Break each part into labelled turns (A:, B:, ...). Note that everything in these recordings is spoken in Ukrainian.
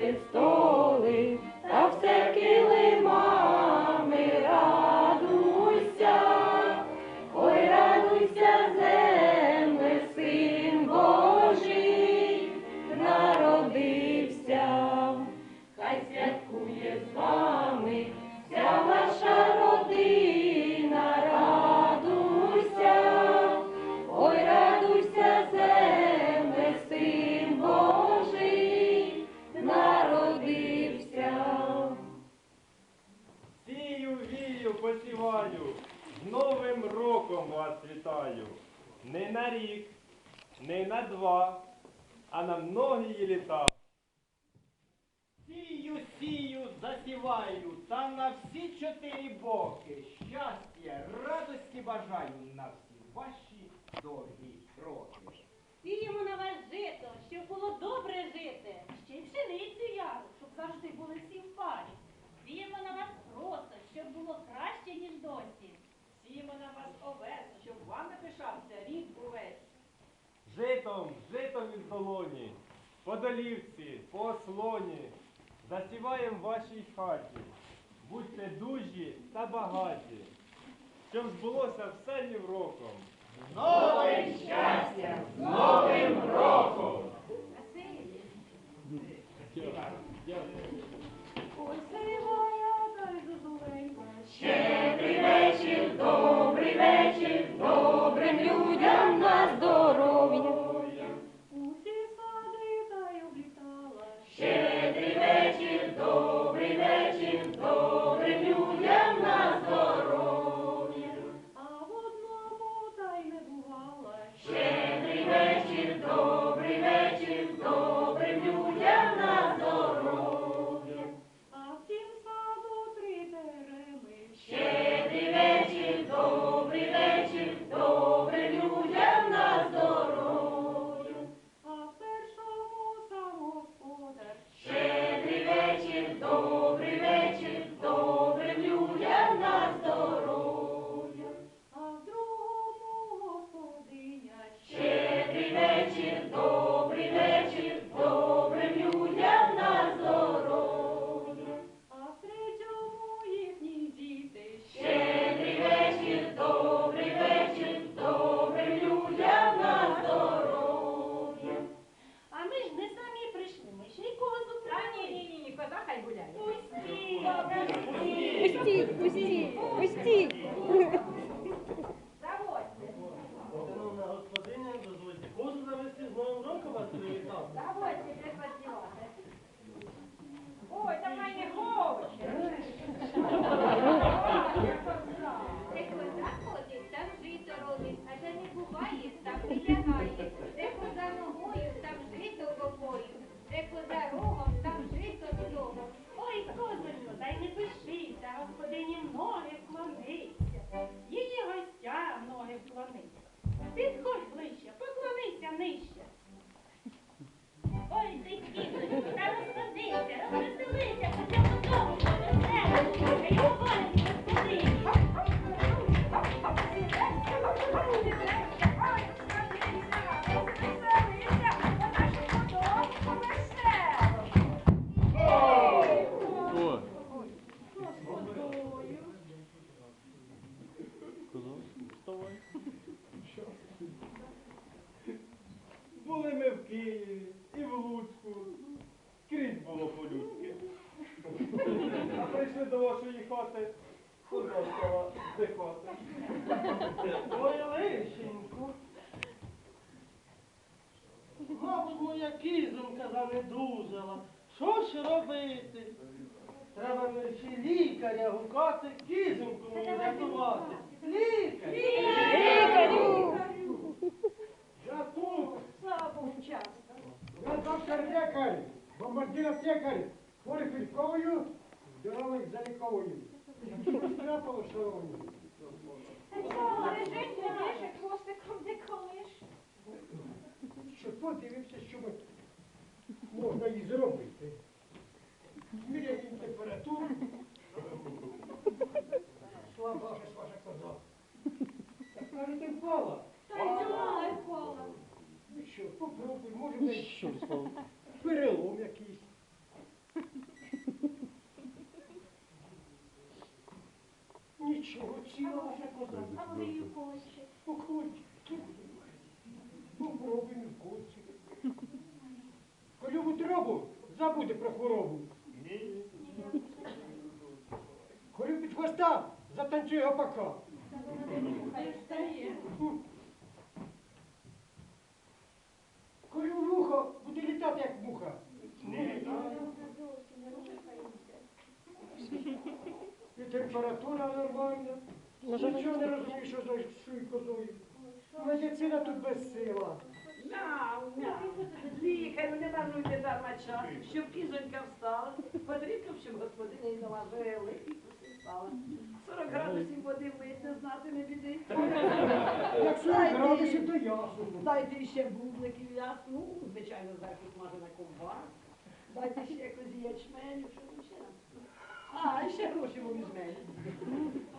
A: it's stolen а на многії літа.
B: Сію, сію, засіваю, та на всі чотири боки. Щастя, радості бажаю на всі ваші довгі роки.
C: Сіємо на вас жито, щоб було добре жити. Ще й пшеницю яру, щоб завжди були всі в парі. Сіємо на вас просто, щоб було краще, ніж досі.
D: Сіємо на вас овес, щоб вам не пишався рід увесь.
A: Житом, житом із долоні, по долівці, по ослоні, засіваєм в вашій хаті. Будьте дужі та багаті, щоб збулося все нівроком.
B: Новим
D: Go, we met him.
C: Пустіть,
E: Пустіть, пустіть, пустіть.
D: Заводьте,
F: Шановна господиня, дозвольте козу завести з Новим роком вас привітати.
D: заводьте, припадьоте. Ой, та в мене хоче.
C: Де коза ходить, там жито родить, а де не буває, там не лягає.
A: Києві і в Луцьку. Скрізь було по-людськи. А прийшли до вашої хати, коза стала здихати.
F: Ой, лишеньку. Мабуть, моя кізонька занедужала. Що ж робити? Треба мерщі лікаря гукати, кізоньку мені рятувати. Лікар!
E: Лікарю!
G: Доктор лікар, бомбардир аптекар, хворих ліковую, здорових заліковую. Трапило, шановні.
D: Лежить, лежить, хвостиком не колиш.
G: Що подивився, що ми можна і зробити. Зміряємо температуру. Слаба ж ваша коза. Так кажете, впала.
C: Та й чого впала?
G: Ну що, може десь перелом якийсь. Нічого, ціла ваша коза.
C: А ви її хочете.
G: Походь. Попробуй в кості. Коли в утробу забуде про хворобу. Коли під хвоста затанцює гопака. В вухо буде літати, як муха.
C: Рухається.
G: температура нормальна. Нічого не розумію, що за шуй козою. Медицина тут безсила.
H: Мяу, мяу. Лікарю, не марнуйте дарма час, щоб кізонька встала. Потрібно, щоб господиня й наложили і посипала. 40 градусів води вмить знати не біди.
G: Як 40 градусів, то ясно.
H: Дайте ще бубликів ясно, ну, звичайно, зверху смажена ковбаса. Дайте ще якось ячменю, що там ще нам? А, ще гроші вам візьмете.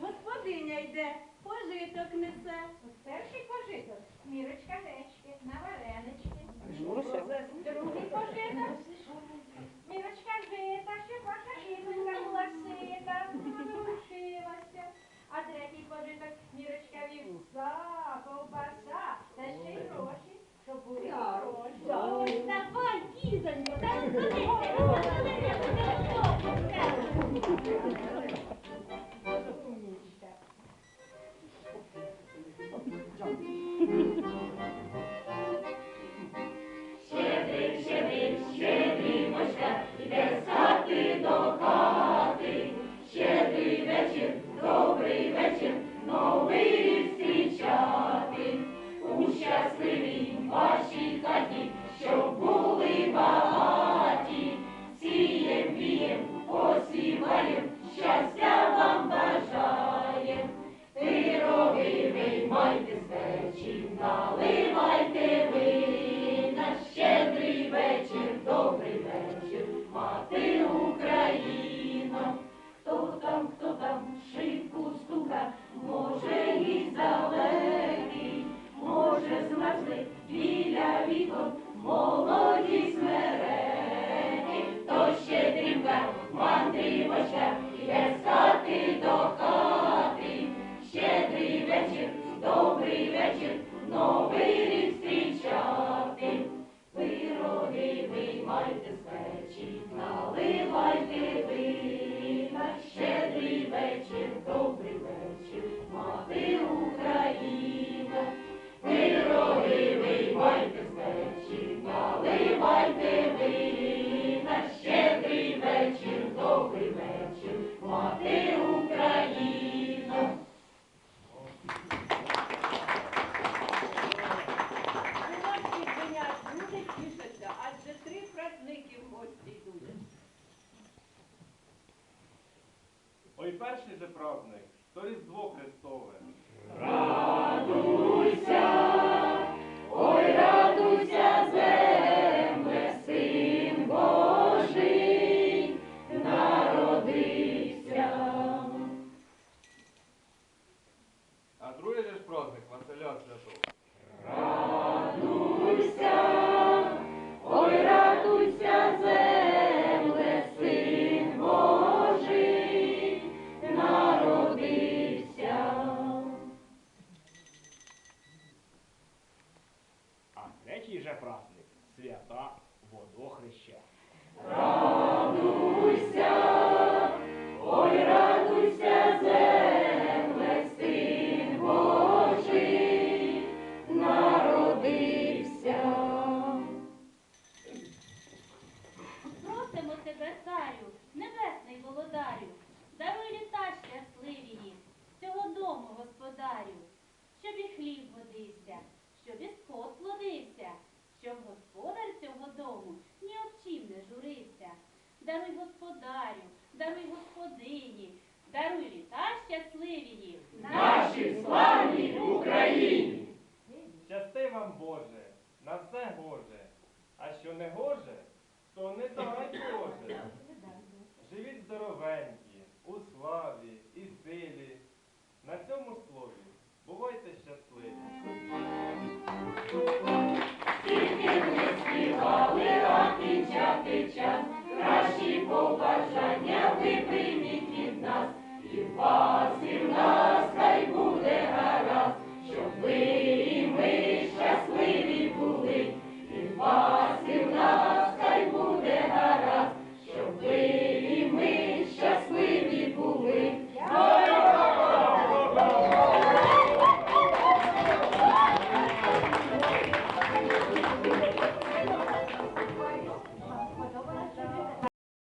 D: Господиня йде, пожиток несе. Перший пожиток, мірочка гречки на варенички. Другий пожиток, мірочка жита, щоб ваша кізонька була сита,
E: господарю, даруй господині, даруй літа щасливі.
B: Нашій славній Україні!
A: Щасти вам Боже, на все гоже, а що не гоже, то не дай Боже. Живіть здоровенькі,